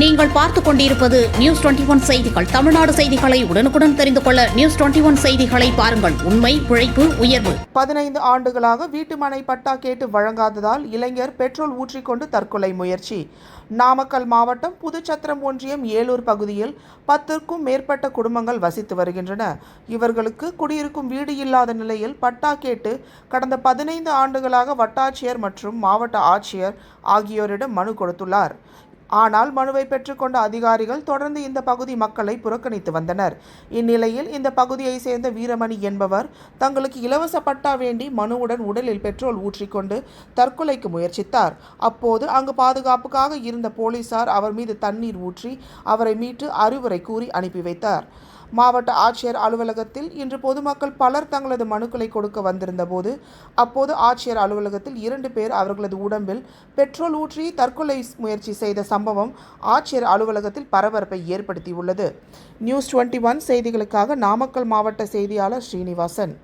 நீங்கள் பார்த்துக் கொண்டிருப்பது நியூஸ் டுவெண்டி ஒன் செய்திகள். தமிழ்நாடு செய்திகளை உடனுக்குடன் தெரிந்து கொள்ள நியூஸ் டுவெண்டி ஒன் செய்திகளை பாருங்கள். உண்மை உழைப்பு உயர்வு. பதினைந்து ஆண்டுகளாக வீட்டுமனை பட்டா கேட்டு வழங்காததால் இளைஞர் பெட்ரோல் ஊற்றிக்கொண்டு தற்கொலை முயற்சி. நாமக்கல் மாவட்டம் புதுச்சத்திரம் ஒன்றியம் ஏலூர் பகுதியில் பத்திற்கும் மேற்பட்ட குடும்பங்கள் வசித்து வருகின்றன. இவர்களுக்கு குடியிருக்கும் வீடு இல்லாத நிலையில் பட்டா கேட்டு கடந்த பதினைந்து ஆண்டுகளாக வட்டாட்சியர் மற்றும் மாவட்ட ஆட்சியர் ஆகியோரிடம் மனு கொடுத்துள்ளார். ஆனால் மனுவை பெற்றுக்கொண்ட அதிகாரிகள் தொடர்ந்து இந்த பகுதி மக்களை புறக்கணித்து வந்தனர். இந்நிலையில் இந்த பகுதியை சேர்ந்த வீரமணி என்பவர் தங்களுக்கு இலவச பட்டா வேண்டி மனுவுடன் உடலில் பெட்ரோல் ஊற்றிக்கொண்டு தற்கொலைக்கு முயற்சித்தார். அப்போது அங்கு பாதுகாப்புக்காக இருந்த போலீசார் அவர் மீது தண்ணீர் ஊற்றி அவரை மீட்டு அறிவுரை கூறி அனுப்பி வைத்தார். மாவட்ட ஆட்சியர் அலுவலகத்தில் இன்று பொதுமக்கள் பலர் தங்களது மனுக்களை கொடுக்க வந்திருந்த போது அப்போது ஆட்சியர் அலுவலகத்தில் இரண்டு பேர் அவர்களது உடம்பில் பெட்ரோல் ஊற்றி தற்கொலை முயற்சி செய்த சம்பவம் ஆட்சியர் அலுவலகத்தில் பரபரப்பை ஏற்படுத்தியுள்ளது. நியூஸ் டுவெண்ட்டி ஒன் செய்திகளுக்காக நாமக்கல் மாவட்ட செய்தியாளர் ஸ்ரீனிவாசன்.